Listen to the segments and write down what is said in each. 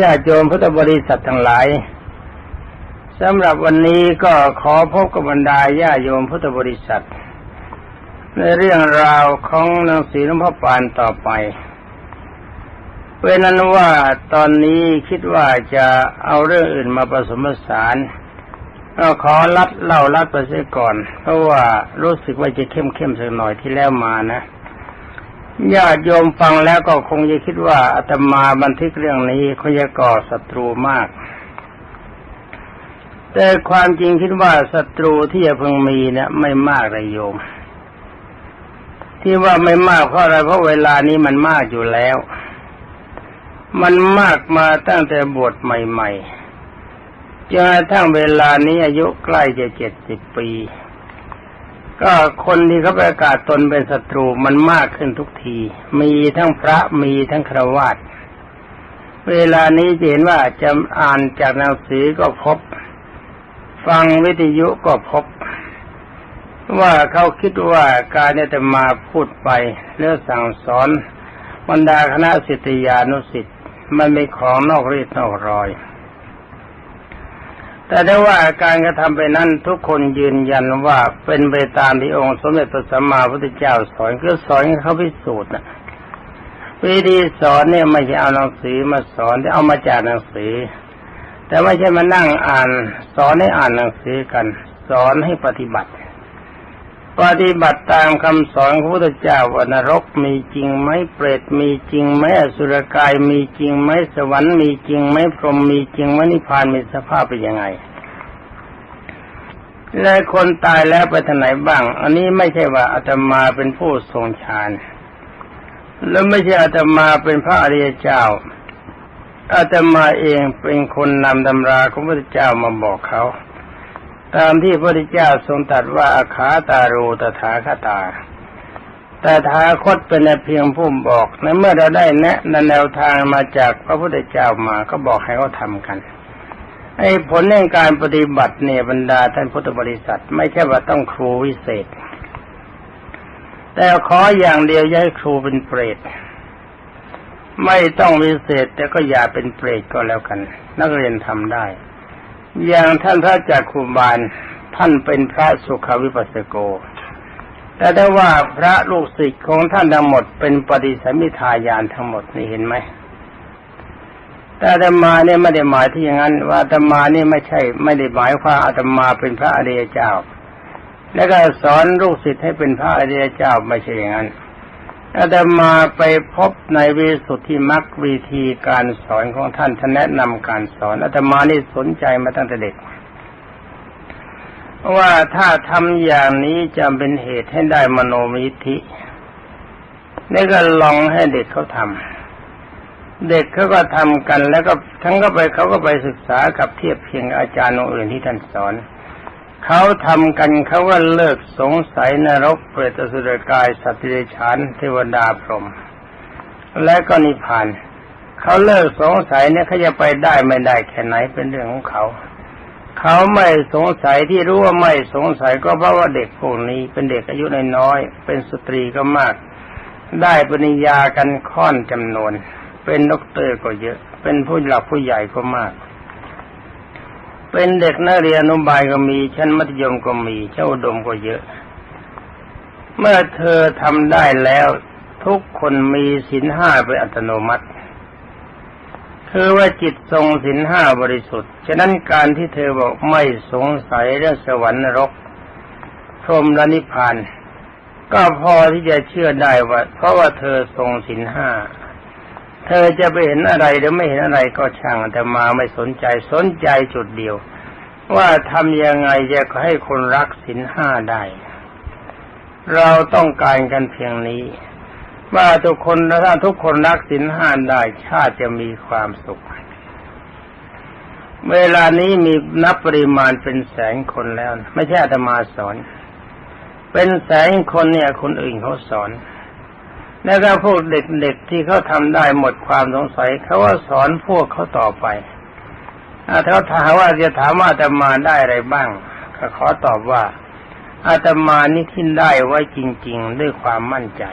ญาติโยมพุทธบริษัททั้งหลายสำหรับวันนี้ก็ขอพบกับบรรดาญาติโยมพุทธบริษัท ในเรื่องราวของหนังสือหลวงพ่อปานต่อไปเป็นนั้นว่าตอนนี้คิดว่าจะเอาเรื่องอื่นมาผสมผสานก็ขอรัดเล่ารัดไปเสียก่อน เพราะว่ารู้สึกว่าจะเข้มเข้มสักหน่อยที่แล้วมานะ ญาติโยมฟังแล้วก็คงจะคิดว่าอาตมาบันทึกเรื่องนี้คงจะก่อศัตรูมาก แต่ความจริงคิดว่าศัตรูที่จะพึงมีเนี่ยไม่มากเลยโยม ที่ว่าไม่มากเพราะอะไรเพราะเวลานี้มันมากอยู่แล้ว มันมากมาตั้งแต่บวชใหม่ๆจนกระทั่งเวลานี้อายุใกล้จะเจ็ดสิบปี ก็คนที่เขาประกาศตนเป็นศัตรูมันมากขึ้นทุกที มีทั้งพระมีทั้งครวาตเวลานี้จะเห็นว่าจะอ่านจากหนังสือก็พบ ฟังวิทยุก็พบ ว่าเขาคิดว่าการเนี่ยจะมาพูดไปเรื่องสั่งสอนบรรดาคณะสิทธิานุสิทธิ์มันเป็นของนอกรีดนอกรอย แต่ได้ว่าการกระทำไปนั้นทุกคนยืนยันว่าเป็นไปตามที่องค์สมเด็จพระสัมมาพุทธเจ้าสอนคือสอนให้เขาพิสูจน์นะวิธีสอนเนี่ยไม่ใช่เอาหนังสือมาสอนแต่เอามาจากหนังสือ แต่ไม่ใช่มานั่งอ่าน สอนให้อ่านหนังสือกัน สอนให้ปฏิบัติ ปฏิบัติตามคำสอนของพระพุทธเจ้าว่านรกมีจริงไหมเปรตมีจริงไหมอสุรกายมีจริงไหมสวรรค์มีจริงไหมพรหมมีจริงไหมนิพพานมีสภาพเป็นยังไงและคนตายแล้วไปทางไหนบ้าง อันนี้ไม่ใช่ว่าอาตมาเป็นผู้ทรงฌานแล้วไม่ใช่อาตมาเป็นพระอริยเจ้าอาตมาเองเป็นคนนำตำราของพระพุทธเจ้ามาบอกเขา ตามที่พระพุทธเจ้าทรงตรัสว่าอาคาตารูตถาคตาแต่ทาคตเป็นเพียงผู้บอกในเมื่อเราได้แนะนแนวทางมาจากพระพุทธเจ้ามาก็บอกให้เขาทำกัน ไอ้ผลในการปฏิบัติเนี่ยบรรดาท่านพุทธบริษัท ไม่ใช่ว่าต้องครูวิเศษ แต่ขออย่างเดียวย้ายครูเป็นเปรตไม่ต้องวิเศษแต่ก็อย่าเป็นเปรตก็แล้วกัน นักเรียนทำได้ อย่างท่านพระจักคุบาลท่านเป็นพระสุขวิปัสสโก แต่ได้ว่าพระลูกศิษย์ของท่านทั้งหมดเป็นปฏิสัมมิทายานทั้งหมดนี่เห็นไหมแต่อาตมาเนี่ยไม่ได้หมายที่อย่างนั้น ว่าอาตมานี่ไม่ใช่ ไม่ได้หมายว่าอาตมาเป็นพระอริยเจ้า แล้วก็สอนลูกศิษย์ให้เป็นพระอริยเจ้าไม่ใช่อย่างนั้น อาตมาไปพบในวิสุทธิมรรควิธีการสอนของท่านท่านแนะนำการสอนอาตมานี่สนใจมาตั้งแต่เด็ก ว่าถ้าทำอย่างนี้จะเป็นเหตุให้ได้มโนมิธินี่ก็ลองให้เด็กเขาทำเด็กเขาก็ทำกันแล้วก็ทั้งก็ไปเขาก็ไปศึกษากับเทียบเพียงอาจารย์องค์อื่นที่ท่านสอน เขาทำกันเขาก็เลิกสงสัยนรกเปรตสุรกายสัตว์เดรัจฉานเทวดาพรหมและก็นิพพานเขาเลิกสงสัยเนี่ยเขาจะไปได้ไม่ได้แค่ไหนเป็นเรื่องของเขา เขาไม่สงสัยที่รู้ว่าไม่สงสัยก็เพราะว่าเด็กพวกนี้ เป็นเด็กอายุน้อยๆเป็นสตรีก็มาก ได้ปริญญากันค่อนจำนวน เป็นด็อกเตอร์ก็เยอะ เป็นผู้หลักผู้ใหญ่ก็มาก เป็นเด็กนักเรียนอนุบาลก็มีชั้นมัธยมก็มีเจ้าดมก็เยอะ เมื่อเธอทำได้แล้วทุกคนมีสินห้าเป็นอัตโนมัติคือว่าจิตทรงสินห้าบริสุทธิ์ ฉะนั้นการที่เธอบอกไม่สงสัยเรื่องสวรรค์นรกพรมและนิพพานก็พอที่จะเชื่อได้ว่า เพราะว่าเธอทรงสินห้าเธอจะไปเห็นอะไรหรือไม่เห็นอะไรก็ช่างแต่มาไม่สนใจสนใจจุดเดียว ว่าทำยังไงจะให้คนรักสินห้าได้ เราต้องการกันเพียงนี้ ว่าทุกคนถ้าทุกคนรักสินห้าได้ชาติจะมีความสุข เวลานี้มีนับปริมาณเป็นแสนคนแล้ว ไม่ใช่อาตมาสอน เป็นแสนคนเนี่ยคนอื่นเขาสอนแล้วก็พวกเด็กๆที่เขาทำได้หมดความสงสัยเขาว่าสอนพวกเขาต่อไป ถ้าถามว่าจะถามว่าอาตมาได้อะไรบ้างก็ขอตอบว่า อาตมานี่ทิ้นได้ไว้จริง ๆ ด้วยความมั่นใจ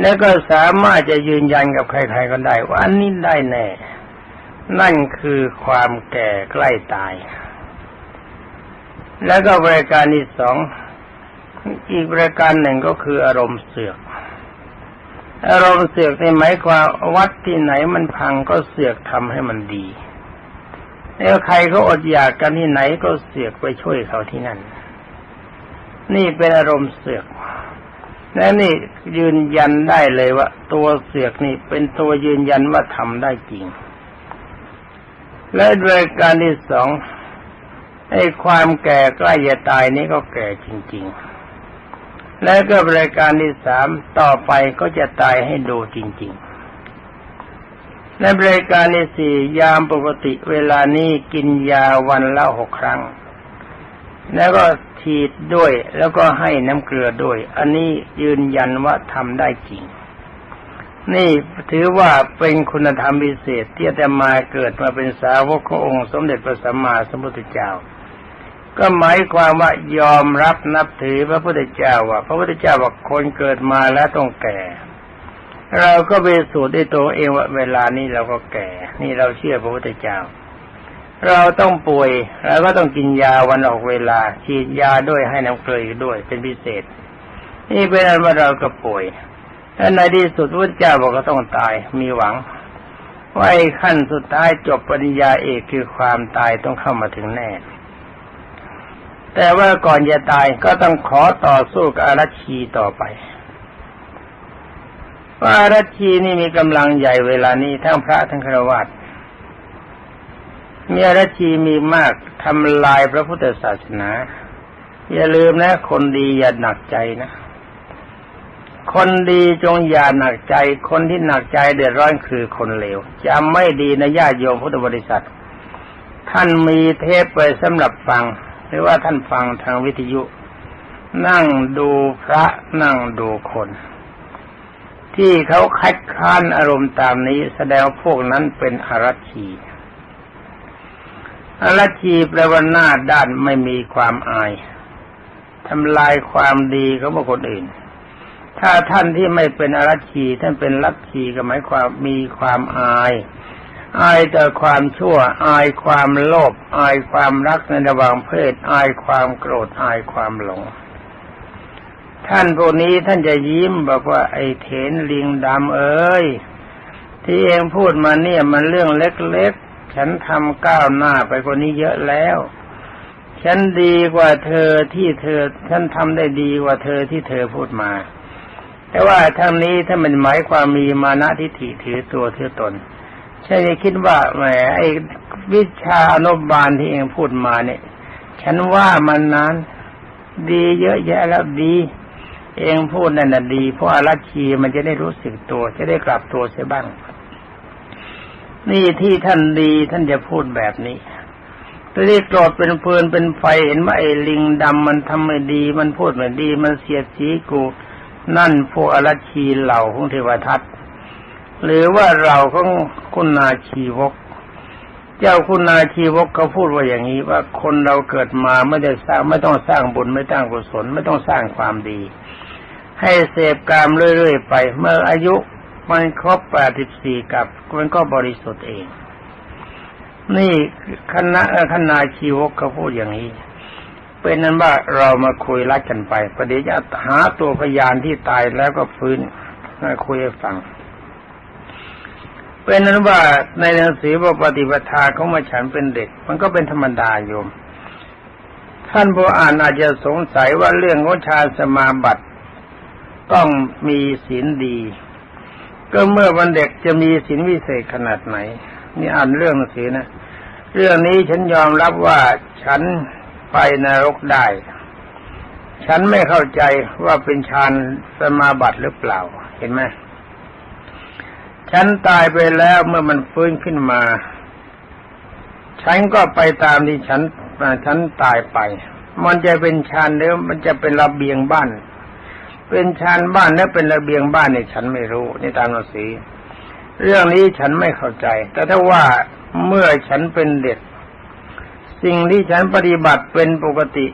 แล้วก็สามารถจะยืนยันกับใคร ๆ ก็ได้ว่าอันนี้ได้แน่ นั่นคือความแก่ใกล้ตาย แล้วก็บริการที่สองอีกบริการหนึ่งก็คืออารมณ์เสือก อารมณ์เสือกในหมายความวัดที่ไหนมันพังก็เสือกทำให้มันดีแล้วใครก็อดอยากกันที่ไหนก็เสือกไปช่วยเขาที่นั่น นี่เป็นอารมณ์เสือกและนี่ยืนยันได้เลยว่า ตัวเสือกนี่เป็นตัวยืนยันว่าทำได้จริง และโดยการที่สองไอ้ความแก่ใกล้จะตายนี่ก็แก่จริง ๆ และก็รายการที่สามต่อไปก็จะตายให้ดูจริง ๆ และรายการที่สี่ยามปกติเวลานี้กินยาวันละหกครั้ง แล้วก็ฉีดด้วยแล้วก็ให้น้ำเกลือด้วย อันนี้ยืนยันว่าทำได้จริง นี่ถือว่าเป็นคุณธรรมพิเศษที่จะมาเกิดมาเป็นสาวกขององค์สมเด็จพระสัมมาสัมพุทธเจ้า ก็หมายความว่ายอมรับนับถือพระพุทธเจ้าว่า พระพุทธเจ้าบอกคนเกิดมาแล้วต้องแก่ เราก็ไปสูตรด้วยตัวเองว่าเวลานี้เราก็แก่ นี่เราเชื่อพระพุทธเจ้า เราต้องป่วยเราก็ต้องกินยาวันออกเวลา ฉีดยาด้วยให้น้ำเกลือด้วยเป็นพิเศษ นี่เป็นอันว่าเราก็ป่วยและในที่สุดพระเจ้าบอกก็ต้องตายมีหวังว่าไอ้ขั้นสุดท้ายจบปริญญาเอกคือความตายต้องเข้ามาถึงแน่ แต่ว่าก่อนจะตายก็ต้องขอต่อสู้กับอารัชีต่อไปว่าอารัชีนี่มีกำลังใหญ่เวลานี้ทั้งพระทั้งฆราวาสมีอารัชีมีมากทำลายพระพุทธศาสนา อย่าลืมนะ คนดีอย่าหนักใจนะ คนดีจงอย่าหนักใจ คนที่หนักใจเดือดร้อนคือคนเลวจำไม่ดีนะญาติโยมพุทธบริษัท ท่านมีเทปไปสำหรับฟัง หรือว่าท่านฟังทางวิทยุ นั่งดูพระนั่งดูคน ที่เขาคัดค้านอารมณ์ตามนี้แสดงพวกนั้นเป็นอารัชีอารัชีแปลว่าหน้าด้านไม่มีความอายทำลายความดีของบุคคลอื่น ถ้าท่านที่ไม่เป็นอารัชชีท่านเป็นลัทธิก็หมายความมีความอาย อายต่อความชั่ว อายความโลภอายความรักในระหว่างเพศ อายความโกรธอายความหลง ท่านพวกนี้ท่านจะยิ้มบอกว่าไอ้เถนลิงดำเอ้ยที่เองพูดมาเนี่ยมันเรื่องเล็กๆ ฉันทำก้าวหน้าไปกว่านี้เยอะแล้ว ฉันดีกว่าเธอที่เธอ ฉันทำได้ดีกว่าเธอที่เธอพูดมา แต่ว่าทั้งนี้ถ้ามันหมายความมีมานะทิฏฐิถือตัวถือตน ใช่จะคิดว่าแหมไอ้วิชาอนุบาลที่เองพูดมาเนี่ย ฉันว่ามันนั้นดีเยอะแยะแล้วดี เองพูดนั่นน่ะดี เพราะอารัชีมันจะได้รู้สึกตัว จะได้กลับตัวเสียบ้าง นี่ที่ท่านดีท่านจะพูดแบบนี้ตอนนี้โกรธเป็นเพลินเป็นไฟเห็นว่าไอ้ลิงดำมันทำไม่ดี มันพูดไม่ดี มันเสียดสีกู นั่นพวกอารัชชีเหล่าของเทวทัต หรือว่าเราของคุณนาชีวก เจ้าคุณนาชีวกเขาพูดว่าอย่างนี้ว่าคนเราเกิดมาไม่ได้สร้างไม่ต้องสร้างบุญไม่ตั้งกุศลไม่ต้องสร้างความดี ให้เสพกามเรื่อยๆไป เมื่ออายุมันครบแปดสิบสี่กับมันก็บริสุทธิ์เอง นี่คณะคณะชีวกเขาพูดอย่างนี้เป็นนั้นว่าเรามาคุยรักกันไปประเดี๋ยวจะหาตัวพยานที่ตายแล้วก็ฟื้นมาคุยให้ฟัง เป็นนั้นว่าในหนังสือว่าปฏิปทาเขามาฉันเป็นเด็ก มันก็เป็นธรรมดาโยม ท่านผู้อ่านอาจจะสงสัยว่าเรื่องของชาสมาบัติต้องมีศีลดี ก็เมื่อวันเด็กจะมีศีลวิเศษขนาดไหน นี่อ่านเรื่องหนังสือนะเรื่องนี้ฉันยอมรับว่าฉันไปนรกได้ ฉันไม่เข้าใจว่าเป็นฌานสมาบัติหรือเปล่า เห็นไหม ฉันตายไปแล้วเมื่อมันฟื้นขึ้นมา ฉันก็ไปตามที่ฉันฉันตายไป มันจะเป็นฌานหรือมันจะเป็นระเบียงบ้าน เป็นฌานบ้านแล้วเป็นระเบียงบ้านเนี่ยฉันไม่รู้นี่ตามหนังสือเรื่องนี้ฉันไม่เข้าใจ แต่ถ้าว่าเมื่อฉันเป็นเด็ก สิ่งที่ฉันปฏิบัติเป็นปกติ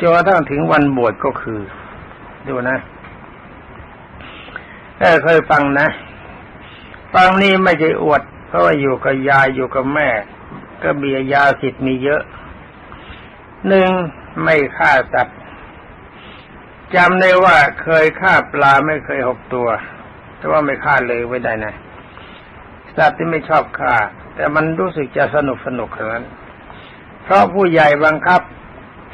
จนกระทั่งถึงวันบวชก็คือ ดูนะเออเคยฟังนะ ฟังนี่ไม่ใช่อวด เพราะว่าอยู่กับยายอยู่กับแม่ ก็เบียยาสิทธิ์มีเยอะหนึ่งไม่ฆ่าสัตว์จำได้ว่าเคยฆ่าปลาไม่เคยหกตัว แต่ว่าไม่ฆ่าเลยไม่ได้นะสัตว์ที่ไม่ชอบฆ่า แต่มันรู้สึกจะสนุกสนุกขนาดนั้น เพราะผู้ใหญ่บังคับ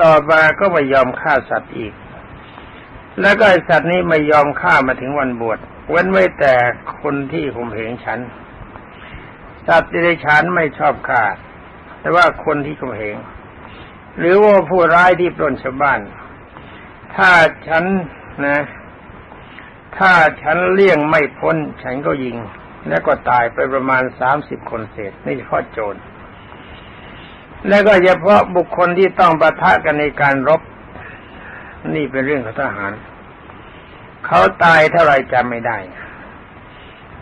ต่อมาก็ไม่ยอมฆ่าสัตว์อีก แล้วก็สัตว์นี้ไม่ยอมฆ่ามาถึงวันบวช เว้นไว้แต่คนที่ข่มเหงฉันสัตว์ที่ได้ฉันไม่ชอบฆ่าแต่ว่าคนที่ข่มเหงหรือว่าผู้ร้ายที่ปล้นชาวบ้าน ถ้าฉันนะ ถ้าฉันเลี่ยงไม่พ้น ฉันก็ยิง แล้วก็ตายไปประมาณสามสิบคนเศษนี่เฉพาะโจร แล้วก็เฉพาะบุคคลที่ต้องปะทะกันในการรบ นี่เป็นเรื่องของทหาร เขาตายเท่าไรจำไม่ได้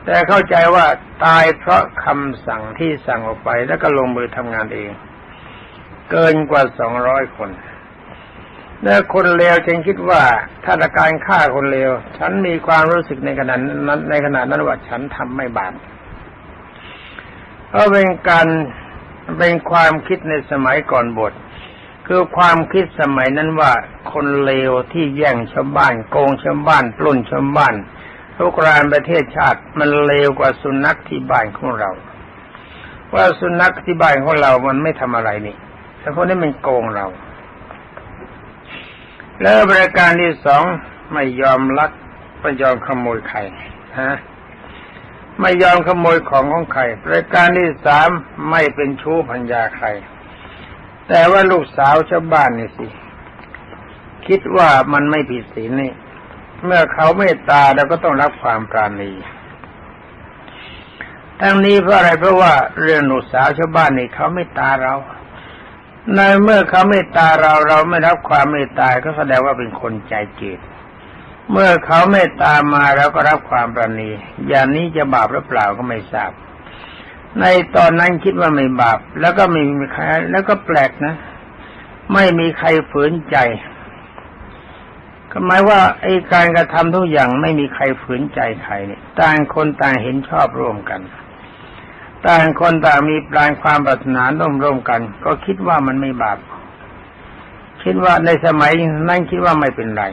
แต่เข้าใจว่าตายเพราะคำสั่งที่สั่งออกไปแล้วก็ลงมือทำงานเอง เกินกว่าสองร้อยคนและคนเลวฉันคิดว่าถ้าการฆ่าคนเลวฉันมีความรู้สึกในขณะนั้นในขณะนั้นว่าฉันทำไม่บาปเพราะเป็นการเป็นความคิดในสมัยก่อนบท คือความคิดสมัยนั้นว่าคนเลวที่แย่งชาวบ้าน โกงชาวบ้านปล้นชาวบ้านทุกรานประเทศชาติมันเลวกว่าสุนัขที่บ้านของเรา ว่าสุนัขที่บ้านของเรา มันไม่ทำอะไรนี่แต่พวกนี้มันโกงเรา แล้วบริการที่สองไม่ยอมลักไม่ยอมขโมยใครฮะไม่ยอมขโมยของของใครบริการที่สามไม่เป็นชู้พัญญาใคร แต่ว่าลูกสาวชาวบ้านนี่สิ คิดว่ามันไม่ผิดศีลนี่ เมื่อเขาเมตตาเราก็ต้องรับความปราณีทั้งนี้เพราะอะไรเพราะว่าเรื่องหนูสาวชาวบ้านนี่เขาไม่ตาเรา ในเมื่อเขาไม่ตาเราเราไม่รับความเมตตาก็แสดงว่าเป็นคนใจเกตเมื่อเขาเมตตามาเราก็รับความปราณี อย่างนี้จะบาปหรือเปล่าก็ไม่ทราบ ในตอนนั้นคิดว่าไม่บาป แล้วก็ไม่มีใครแล้วก็แปลกนะ ไม่มีใครฝืนใจ ก็หมายว่าไอ้การกระทำทุกอย่างไม่มีใครฝืนใจใครเนี่ยต่างคนต่างเห็นชอบร่วมกัน ต่างคนต่างมีปลายความปรารถนาร่วมร่วมกัน ก็คิดว่ามันไม่บาป คิดว่าในสมัยนั้นคิดว่าไม่เป็นไร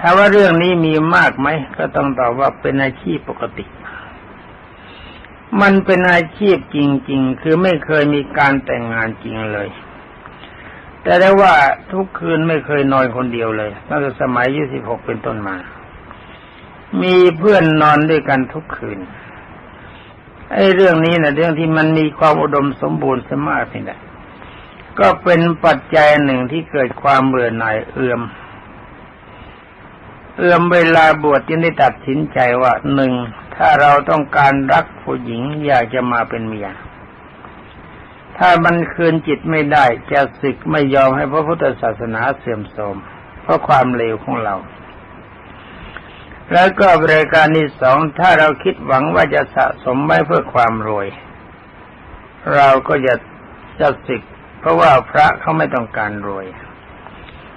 ถ้าว่าเรื่องนี้มีมากไหมก็ต้องตอบว่าเป็นอาชีพปกติ มันเป็นอาชีพจริง ๆ คือไม่เคยมีการแต่งงานจริงเลย แต่ได้ว่าทุกคืนไม่เคยนอนคนเดียวเลยตั้งแต่สมัยยี่สิบหกเป็นต้นมา มีเพื่อนนอนด้วยกันทุกคืน ไอ้เรื่องนี้นะเรื่องที่มันมีความอุดมสมบูรณ์สมากนี่แหละก็เป็นปัจจัยหนึ่งที่เกิดความเบื่อหน่ายเอื่อม เอื้อมเวลาบวชจึงได้ตัดสินใจว่าหนึ่ง ถ้าเราต้องการรักผู้หญิงอยากจะมาเป็นเมีย ถ้ามันคืนจิตไม่ได้จะศึกไม่ยอมให้พระพุทธศาสนาเสื่อมโทรมเพราะความเลวของเรา แล้วก็บริการที่สองถ้าเราคิดหวังว่าจะสะสมไว้เพื่อความรวย เราก็จะจะศึก เพราะว่าพระเขาไม่ต้องการรวย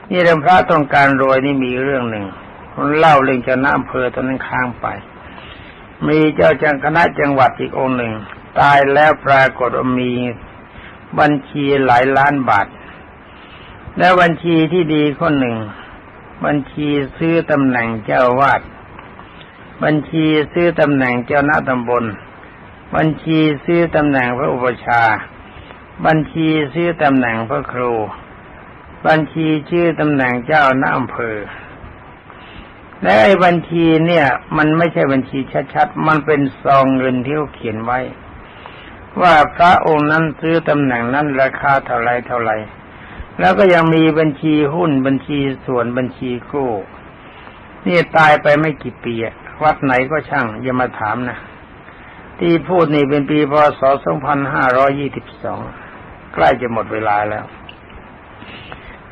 นี่เรื่องพระต้องการรวยนี่มีเรื่องหนึ่งคนเล่าเรื่องเจ้าหน้าอำเภอตอนนั้นค้างไป มีเจ้าจังคณะจังหวัดอีกองหนึ่ง ตายแล้วปรากฏมีบัญชีหลายล้านบาท และบัญชีที่ดีคนหนึ่ง บัญชีซื้อตำแหน่งเจ้าวาด บัญชีซื้อตำแหน่งเจ้าหน้าตำบล บัญชีซื้อตำแหน่งพระอุปชา บัญชีซื้อตำแหน่งพระครู บัญชีชื่อตำแหน่งเจ้าหน้าอำเภอ และไอ้บัญชีเนี่ย มันไม่ใช่บัญชีชัดๆ มันเป็นซองเงินที่เขาเขียนไว้ ว่าพระองค์นั้นซื้อตำแหน่งนั้นราคาเท่าไรเท่าไรแล้วก็ยังมีบัญชีหุ้นบัญชีส่วนบัญชีกู้นี่ตายไปไม่กี่ปีวัดไหนก็ช่างอย่ามาถามนะที่พูดนี่เป็นปีพศ 2522 ใกล้จะหมดเวลาแล้ว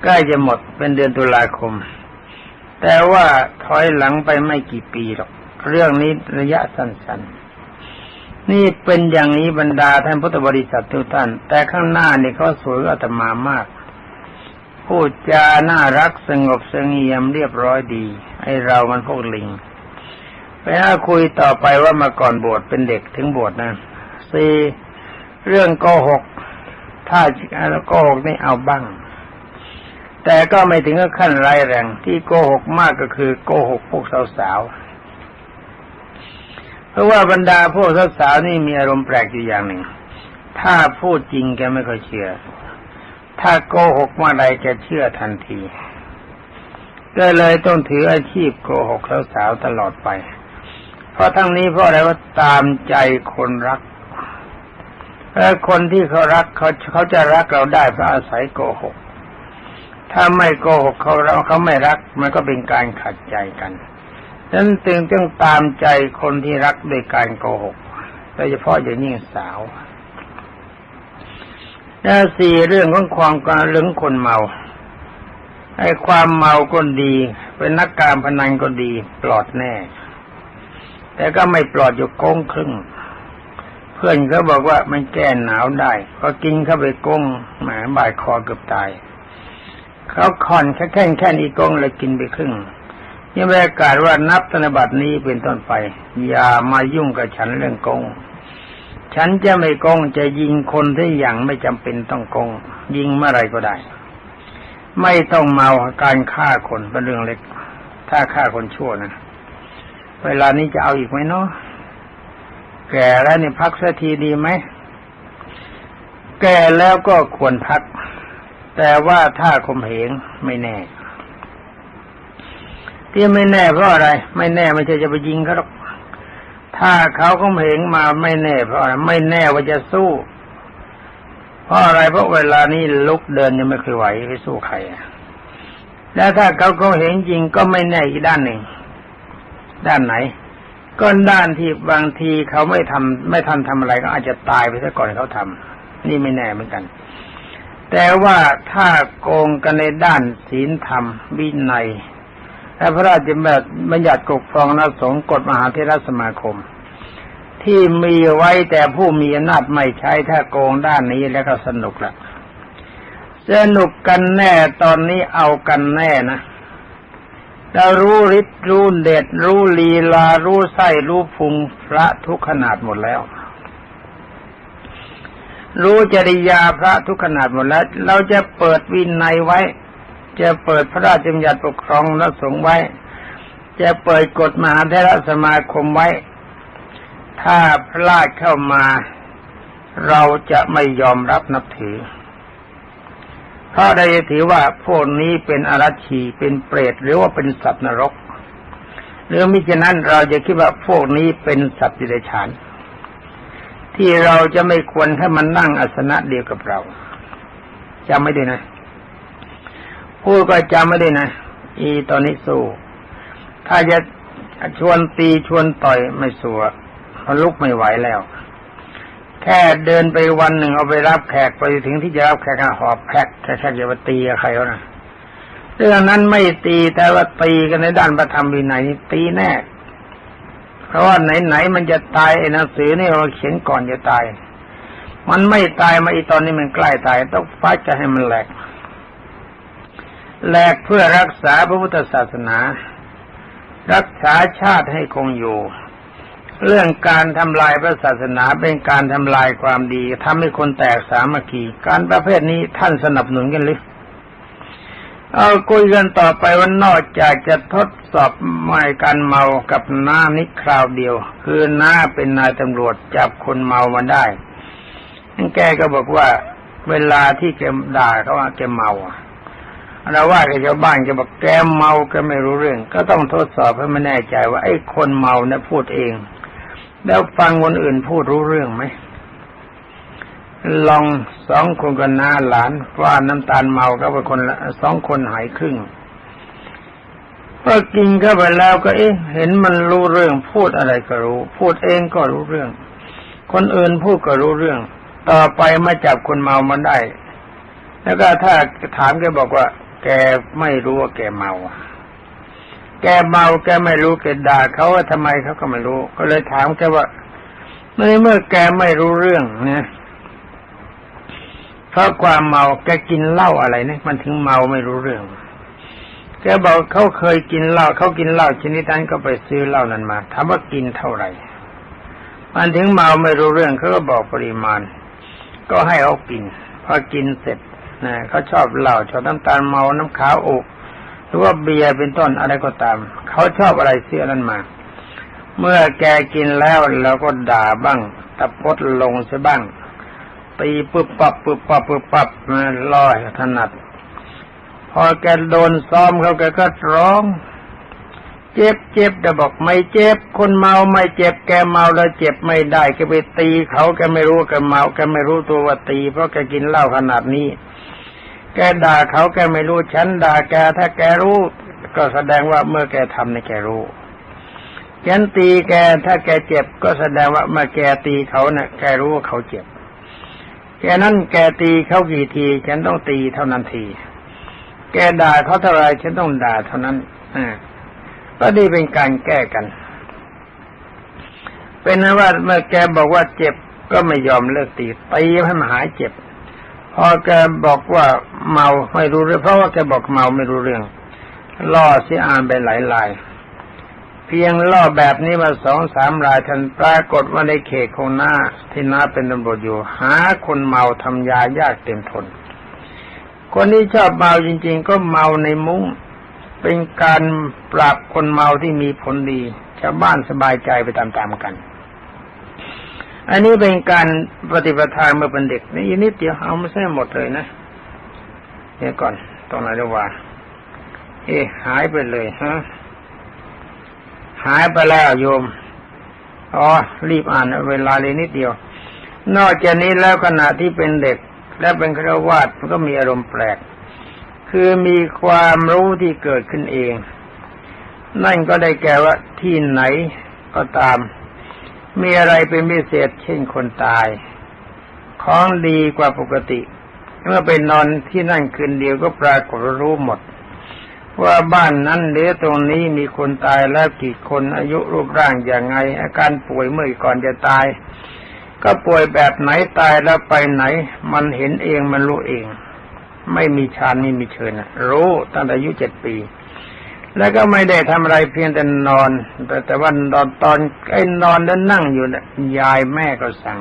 ใกล้จะหมดเป็นเดือนตุลาคม แต่ว่าถอยหลังไปไม่กี่ปีหรอก เรื่องนี้ระยะสั้นๆ นี่เป็นอย่างนี้บรรดาท่านพุทธบริษัททุกท่าน แต่ข้างหน้านี่เขาสวยอาตมามาก พูดจาน่ารักสงบเสงี่ยมเรียบร้อยดี ไอเรามันพวกลิงไปหาคุยต่อไปว่ามาก่อนบวชเป็นเด็กถึงบวชนะสี่เรื่องโกหก ถ้าโกหกนี่เอาบ้าง แต่ก็ไม่ถึงกับขั้นร้ายแรง ที่โกหกมากก็คือโกหกพวกสาวๆ เพราะว่าบรรดาพวกสาวๆนี่มีอารมณ์แปลกอยู่อย่างหนึ่ง ถ้าพูดจริงแกไม่ค่อยเชื่อ ถ้าโกหกเมื่อใดแกเชื่อทันที ก็เลยต้องถืออาชีพโกหกสาวๆตลอดไป เพราะทั้งนี้เพราะอะไรว่าตามใจคนรักแล้วคนที่เขารักเขาเขาจะรักเราได้เพราะอาศัยโกหก ถ้าไม่โกหกเขาเราเขาไม่รัก มันก็เป็นการขัดใจกันฉะนั้นจึงต้องตามใจคนที่รักโดยการโกหกโดยเฉพาะอย่างยิ่งสาวและสี่เรื่องของความการเรื่องคนเมาไอ้ความเมาก็ดี เป็นนักการพนันก็ดี ปลอดแน่ แต่ก็ไม่ปลอดอยู่โก้งครึ่ง เพื่อนเขาบอกว่ามันแก้หนาวได้ก็กินเข้าไปก้งแหมบ่ายคอเกือบตาย เขาคอนแค่แค่แค่อีกก้งเลยกินไปครึ่งยังประกาศว่านับธนบัตรนี้เป็นต้นไป อย่ามายุ่งกับฉันเรื่องกง ฉันจะไม่กงจะยิงคนที่อย่างไม่จำเป็นต้องกง ยิงเมื่อไรก็ได้ ไม่ต้องเมาการฆ่าคนเป็นเรื่องเล็ก ถ้าฆ่าคนชั่วนะเวลานี้จะเอาอีกไหมเนาะแก่แล้วนี่พักสักทีดีไหมแก่แล้วก็ควรพัก แต่ว่าถ้าข่มเหงไม่แน่ ที่ไม่แน่เพราะอะไร ไม่แน่ไม่ใช่จะไปยิงเขาหรอกถ้าเขาข่มเหงมาไม่แน่เพราะอะไรไม่แน่ว่าจะสู้ เพราะอะไรเพราะเวลานี้ลุกเดินยังไม่เคยไหวไปสู้ใครแล้วถ้าเขาเขาเห็นจริงก็ไม่แน่อีกด้านหนึ่ง ด้านไหนก็ด้านที่บางทีเขาไม่ทำไม่ทันทำอะไรก็อาจจะตายไปซะก่อนเขาทำนี่ไม่แน่เหมือนกัน แต่ว่าถ้าโกงกันในด้านศีลธรรมวินัยและพระราชบัญญัติปกครองนสงฆ์กฎมหาเทรสมาคม ที่มีไว้แต่ผู้มีอำนาจไม่ใช้ถ้าโกงด้านนี้แล้วก็สนุกละสนุกกันแน่ตอนนี้เอากันแน่นะเรารู้ฤทธิ์รู้เด็ดรู้ลีลารู้ไส้รู้พุงพระทุกขนาดหมดแล้ว รู้จริยาพระทุกขนาดหมดแล้ว เราจะเปิดวินัยไว้ จะเปิดพระราชบัญญัติปกครองและสงไว้ จะเปิดกฎมหาเทรสมาคมไว้ ถ้าพลาดเข้ามา เราจะไม่ยอมรับนับถือ เพราะได้ถือว่าพวกนี้เป็นอรัชชีเป็นเปรตหรือว่าเป็นสัตว์นรก หรือมิฉะนั้นเราจะคิดว่าพวกนี้เป็นสัตว์ดิเรกชัน ที่เราจะไม่ควรให้มันนั่งอาสนะเดียวกับเราจำไม่ได้นะพูดก็จำไม่ได้นะอีตอนนี้สู้ ถ้าจะชวนตีชวนต่อยไม่สู้เพราลุกไม่ไหวแล้ว แค่เดินไปวันหนึ่งเอาไปรับแขกไปถึงที่จะรับแขกหอบแขกแค่แค่จะมาตีใครเขานะเรื่องนั้นไม่ตีแต่ว่าตีกันในด้านประธรรมวินัยนี่ตีแน่ เพราะว่าไหนๆมันจะตายไอ้หนังสือนี่เราเขียนก่อนจะตาย มันไม่ตายมาอีตอนนี้มันใกล้ตาย ต้องฟัดจะให้มันแหลกแหลกเพื่อรักษาพระพุทธศาสนา รักษาชาติให้คงอยู่ เรื่องการทำลายพระศาสนาเป็นการทำลายความดีทำให้คนแตกสามัคคีการประเภทนี้ท่านสนับสนุนกันหรือ เอาคุยกันต่อไปว่านอกจากจะทดสอบไม่การเมากับน้านิคราวเดียว คือน้าเป็นนายตำรวจจับคนเมามาได้นั่นแกก็บอกว่า เวลาที่แกด่าเขาว่าแกเมาเราว่าแกชาวบ้านแกบอกแกเมาแกไม่รู้เรื่อง ก็ต้องทดสอบให้มันแน่ใจว่าไอ้คนเมาเนี่ยพูดเอง แล้วฟังคนอื่นพูดรู้เรื่องไหม ลองสองคนกันน้าหลานว่าน้ำตาลเมาก็เป็นคนสองคนหายครึ่งก็กินเข้าไปแล้วก็เอ๊ะเห็นมันรู้เรื่องพูดอะไรก็รู้ พูดเองก็รู้เรื่อง คนอื่นพูดก็รู้เรื่อง ต่อไปมาจับคนเมามันได้ แล้วก็ถ้าถามแกบอกว่า แกไม่รู้ว่าแกเมา แกเมาแกไม่รู้แกด่าเขาว่าทำไมเขาก็ไม่รู้ ก็เลยถามแกว่าในเมื่อแกไม่รู้เรื่องเนี่ย เพราะความเมาแกกินเหล้าอะไรเนี่ยมันถึงเมาไม่รู้เรื่องแกบอกเขาเคยกินเหล้าเขากินเหล้าชนิดนั้นก็ไปซื้อเหล้านั้นมาถามว่ากินเท่าไหร่ มันถึงเมาไม่รู้เรื่องเขาก็บอกปริมาณ ก็ให้เขากินพอกินเสร็จนะเขาชอบเหล้าชอบน้ำตาลเมาน้ำขาวอกหรือว่าเบียร์เป็นต้นอะไรก็ตามเขาชอบอะไรเสื้อนั้นมา เมื่อแกกินแล้วเราก็ด่าบ้างตะพดลงซะบ้าง ตีปึบปับปึบปับปึบปับมาลอยถนัด พอแกโดนซ้อมเขาแกก็ร้อง เจ็บเจ็บแต่บอกไม่เจ็บ คนเมาไม่เจ็บแกเมาแล้วเจ็บไม่ได้แกไปตีเขาแกไม่รู้แกเมาแกไม่รู้ตัวว่าตี เพราะแกกินเหล้าขนาดนี้ แกด่าเขาแกไม่รู้ฉันด่าแกถ้าแกรู้ ก็แสดงว่าเมื่อแกทำในแกรู้ฉันตีแกถ้าแกเจ็บก็แสดงว่าเมื่อแกตีเขาเนะ่ะแกรู้ว่าเขาเจ็บ แกนั้นแกตีเขากี่ที ฉันต้องตีเท่านั้นที แกด่าเขาเท่าไรฉันต้องด่าเท่านั้นอ่าก็นี่เป็นการแก้กัน เป็นนะว่าเมื่อแกบอกว่าเจ็บก็ไม่ยอมเลิกตีตีให้มันหายเจ็บ พอแกบอกว่าเมาไม่รู้เรื่องเพราะว่าแกบอกเมาไม่รู้เรื่องล่อเสียอ่านไปหลายลาย เพียงล่อแบบนี้มาสองสามรายทันปรากฏว่าในเขตของหน้าที่น้าเป็นตำรวจอยู่ หาคนเมาทำยายากเต็มทน คนที่ชอบเมาจริง ๆ ก็เมาในมุ้งเป็นการปราบคนเมาที่มีผลดีชาวบ้านสบายใจไปตามๆกัน อันนี้เป็นการปฏิปทาเมื่อเป็นเด็กนี่นิดเดียวเอาไม่ใช่หมดเลยนะเดี๋ยก่อนตรงไหนดีว่า เอ๊หายไปเลยฮะ หายไปแล้วโยม อ๋อ รีบอ่านเวลาเลยนิดเดียว นอกจากนี้แล้วขณะที่เป็นเด็ก และเป็นครวาสมันก็มีอารมณ์แปลก คือมีความรู้ที่เกิดขึ้นเอง นั่นก็ได้แก่ว่าที่ไหนก็ตาม มีอะไรเป็นพิเศษ เช่นคนตาย ของดีกว่าปกติ เมื่อไปนอนที่นั่นคืนเดียวก็ปรากฏรู้หมด ว่าบ้านนั้นหรือตรงนี้มีคนตายแล้วกี่คนอายุรูปร่างอย่างไง อาการป่วยเมื่อก่อนจะตาย ก็ป่วยแบบไหนตายแล้วไปไหน มันเห็นเองมันรู้เอง ไม่มีชานไม่มีเชิญรู้ตั้งแต่อายุเจ็ดปี แล้วก็ไม่ได้ทำอะไรเพียงแต่นอน แต่แต่ว่าตอนตอนไอ้นอนแล้วนั่งอยู่นี่ยยายแม่ก็สั่ง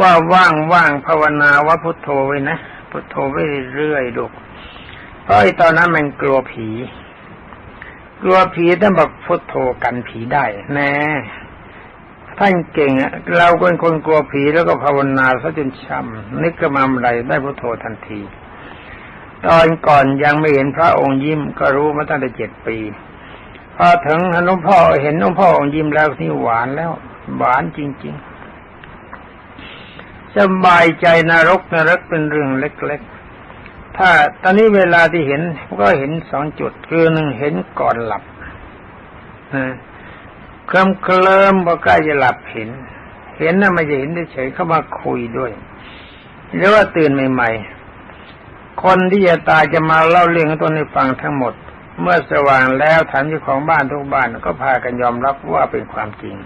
ว่าว่างว่างภาวนาว่าพุทโธไว้นะพุทโธไว้เรื่อยๆลูก เพราะไอ้ตอนนั้นมันกลัวผี กลัวผีท่านบอกพุทโธกันผีได้แน่ท่านเก่งอะเราเป็นคนกลัวผีแล้วก็ภาวนาซะจนช้ำนึกกระมาอะไรได้พุทโธทันที ตอนก่อนยังไม่เห็นพระองค์ยิ้มก็รู้มาตั้งแต่เจ็ดปี พอถึงหลวงพ่อเห็นหลวงพ่อองค์ยิ้มแล้วนี่หวานแล้ว หวานจริง ๆ สบายใจนรกนรกเป็นเรื่องเล็ก ๆ ถ้าตอนนี้เวลาที่เห็นก็เห็นสองจุด คือหนึ่งเห็นก่อนหลับนะเคลิ้มเคลิมพอใกล้จะหลับเห็น เห็นน่ะไม่จะเห็นเฉยๆเข้ามาคุยด้วยหรือว่าตื่นใหม่ ๆ คนที่จะตายจะมาเล่าเรื่องให้ตนให้ฟังทั้งหมด เมื่อสว่างแล้วถามเจ้าของบ้านทุกบ้านก็พากันยอมรับว่าเป็นความจริง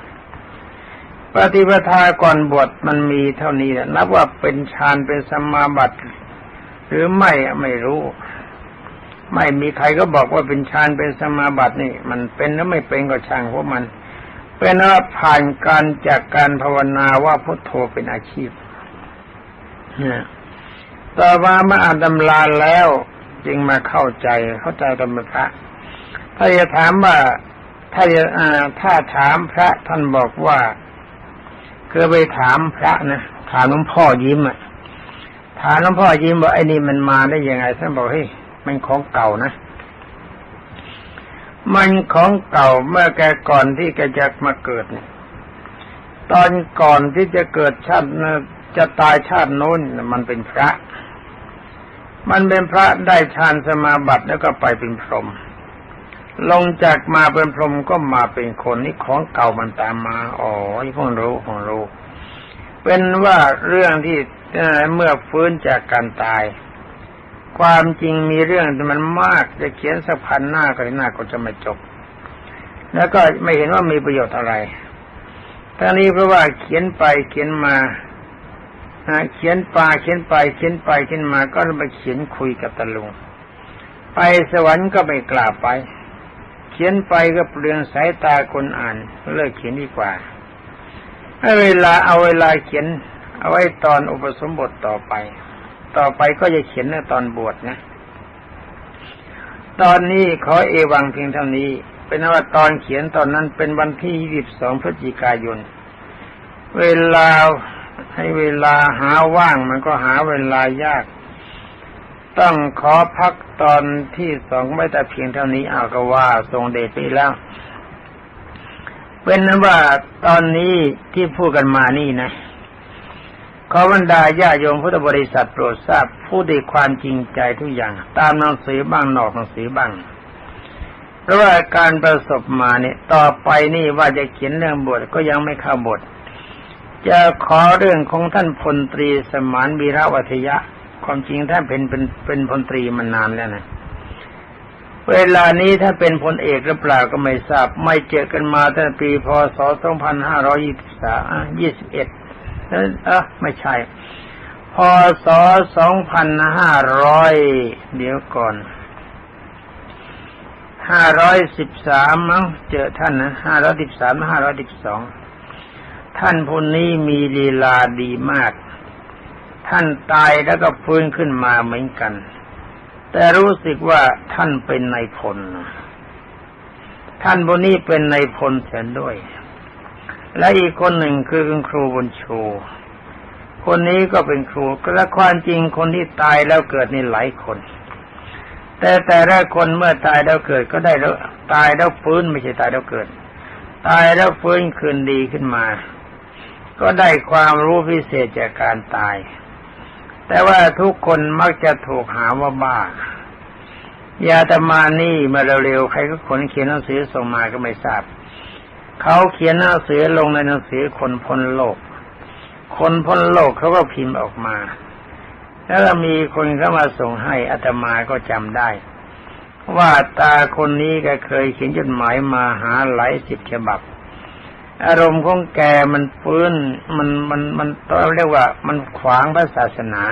ปฏิปทาก่อนบวชมันมีเท่านี้แหละนับว่าเป็นฌานเป็นสมาบัติ หรือไม่ไม่รู้ ไม่มีใครก็บอกว่าเป็นฌานเป็นสมาบัตินี่ มันเป็นหรือไม่เป็นก็ช่างเพราะมัน เป็นว่าผ่านการจากการภาวนาว่าพุทโธเป็นอาชีพนะต่อมาเมื่ออ่านตำราแล้ว จึงมาเข้าใจเข้าใจธรรมพระถ้าจะถามว่าถ้าจะถ้าถามพระท่านบอกว่าคือไปถามพระนะถามหลวงพ่อยิ้มอะ ถามหลวงพ่อยิ้มว่าไอ้นี่มันมาได้ยังไงท่านบอกเฮ้ยมันของเก่านะ มันของเก่าเมื่อแกก่อนที่แกจะมาเกิดเนี่ยตอนก่อนที่จะเกิดชาติจะตายชาติโน้นมันเป็นพระ มันเป็นพระได้ฌานสมาบัติแล้วก็ไปเป็นพรหมลงจากมาเป็นพรหมก็มาเป็นคนนี่ของเก่ามันตามมา อ๋อเพิ่งรู้เพิ่งรู้ เป็นว่าเรื่องที่ เมื่อฟื้นจากการตาย ความจริงมีเรื่องแต่มันมากจะเขียนสักพันหน้าก็หน้าก็จะไม่จบ แล้วก็ไม่เห็นว่ามีประโยชน์อะไรทั้งนี้เพราะว่าเขียนไปเขียนมาเขียนปาเขียนไปเขียนไปเขียนมาก็มาเขียนคุยกับตาลุง ไปสวรรค์ก็ไม่กล้าไป เขียนไปก็เปลืองสายตาคนอ่านเลิกเขียนดีกว่าเวลาเอาเวลาเขียน เอาไว้ตอนอุปสมบทต่อไป ต่อไปก็จะเขียนในตอนบวชนะ ตอนนี้ขอเอวังเพียงเท่านี้ เป็นว่าตอนเขียนตอนนั้นเป็นวันที่ 22 พฤศจิกายน เวลาให้เวลาหาว่างมันก็หาเวลายาก ต้องขอพักตอนที่สองไม่แต่เพียงเท่านี้เอาก็ว่าทรงเดชไปแล้วเป็นนั้นว่าตอนนี้ที่พูดกันมานี่นะ ขอบรรดาญาโยมพุทธบริษัทโปรดทราบผู้ด้ความจริงใจทุกอย่าง ตามหนังสือบ้างนอกหนังสือบ้างเพราะว่าการประสบมาเนี่ยต่อไปนี่ว่าจะเขียนเรื่องบทก็ยังไม่เข้าบท จะขอเรื่องของท่านพลตรีสมานวีระวัทยะ ความจริงท่านเป็นเป็นเป็นพลตรีมานานแล้วนะเวลานี้ถ้าเป็นพลเอกหรือเปล่าก็ไม่ทราบ ไม่เจอกันมาตั้งแต่ปีพศ 2523 21 เออไม่ใช่ พศ2500เดี๋ยวก่อน513มั้งเจอท่านนะ513 512ท่านผู้นี้มีลีลาดีมาก ท่านตายแล้วก็ฟื้นขึ้นมาเหมือนกัน แต่รู้สึกว่าท่านเป็นนายพล ท่านผู้นี้เป็นนายพลเสียด้วย และอีกคนหนึ่งคือคุณครูบุญชู คนนี้ก็เป็นครูและความจริงคนที่ตายแล้วเกิดนี่หลายคน แต่แต่ละคนเมื่อตายแล้วเกิดก็ได้แล้วตายแล้วฟื้นไม่ใช่ตายแล้วเกิด ตายแล้วฟื้นคืนดีขึ้นมา ก็ได้ความรู้พิเศษจากการตาย แต่ว่าทุกคนมักจะถูกหาว่าบ้ายาตมานี่มาเร็วๆใครก็คนเขียนหนังสือส่งมาก็ไม่ทราบ เขาเขียนหนังสือลงในหนังสือคนพ้นโลก คนพ้นโลกเขาก็พิมพ์ออกมา แล้วมีคนเข้ามาส่งให้อาตมาก็จำได้ ว่าตาคนนี้ก็เคยเขียนจดหมายมาหาหลายสิบฉบับ อารมณ์ของแกมันฟื้นมันมันมันต้องเรียกว่ามันขวางพระศาสนา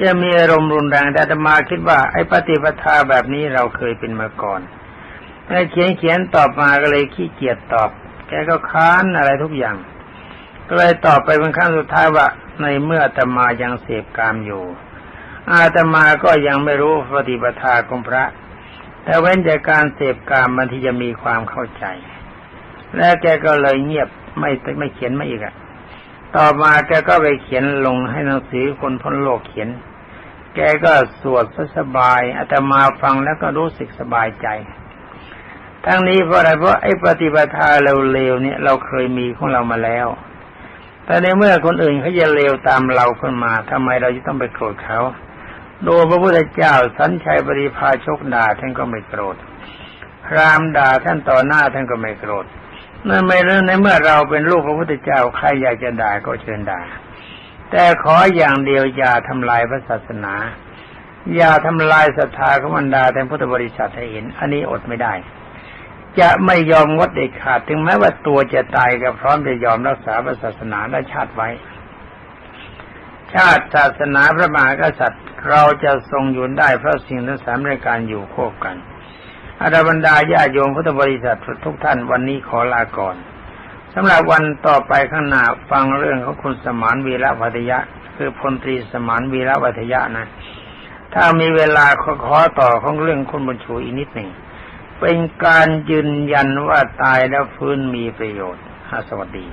จะมีอารมณ์รุนแรงแต่อาตมาคิดว่าไอ้ปฏิปทาแบบนี้เราเคยเป็นมาก่อน แล้วเขียนเขียนตอบมาก็เลยขี้เกียจตอบ แกก็ค้านอะไรทุกอย่าง ก็เลยตอบไปเป็นขั้นสุดท้ายว่า ในเมื่ออาตมายังเสพกามอยู่ อาตมาก็ยังไม่รู้ปฏิปทาของพระ แต่เว้นจากการเสพกามมันที่จะมีความเข้าใจ แล้วแกก็เลยเงียบไม่ไม่เขียนไม่อีกอะต่อมาแกก็ไปเขียนลงให้หนังสือคนพ้นโลกเขียน แกก็สวดสบายอาตมาฟังแล้วก็รู้สึกสบายใจ ทั้งนี้เพราะอะไรเพราะไอ้ปฏิปทาเร็วเนี่ยเราเคยมีของเรามาแล้ว แต่ในเมื่อคนอื่นเขาจะเลวตามเราขึ้นมาทำไมเราจะต้องไปโกรธเขา โดูพระพุทธเจ้าสัญชัยปริพาชกด่าท่านก็ไม่โกรธพรามด่าท่านต่อหน้าท่านก็ไม่โกรธนั่นไม่เรื่องในเมื่อเราเป็นลูกพระพุทธเจ้าใครอยากจะด่าก็เชิญด่า แต่ขออย่างเดียวอย่าทำลายพระศาสนา อย่าทำลายศรัทธาของบรรดาแต่พุทธบริษัทให้เห็น อันนี้อดไม่ได้ จะไม่ยอมงดเด็ดขาดถึงแม้ว่าตัวจะตายก็พร้อมจะยอมรักษาพระศาสนาและชาติไว้ ชาติศาสนาพระมหากษัตริย์เราจะทรงอยู่ได้เพราะสิ่งทั้งสามรายการอยู่ควบกันอาดาบรรดาญาโยมพุทธบริษัททุกท่านวันนี้ขอลาก่อนสำหรับวันต่อไปข้างหน้าฟังเรื่องของคุณสมานวีระวัทยะ คือพลตรีสมานวีระวัทยะนะ ถ้ามีเวลาขอขอต่อของเรื่องคุณบุญชูอีกนิดหนึ่ง เป็นการยืนยันว่าตายแล้วฟื้นมีประโยชน์สวัสดี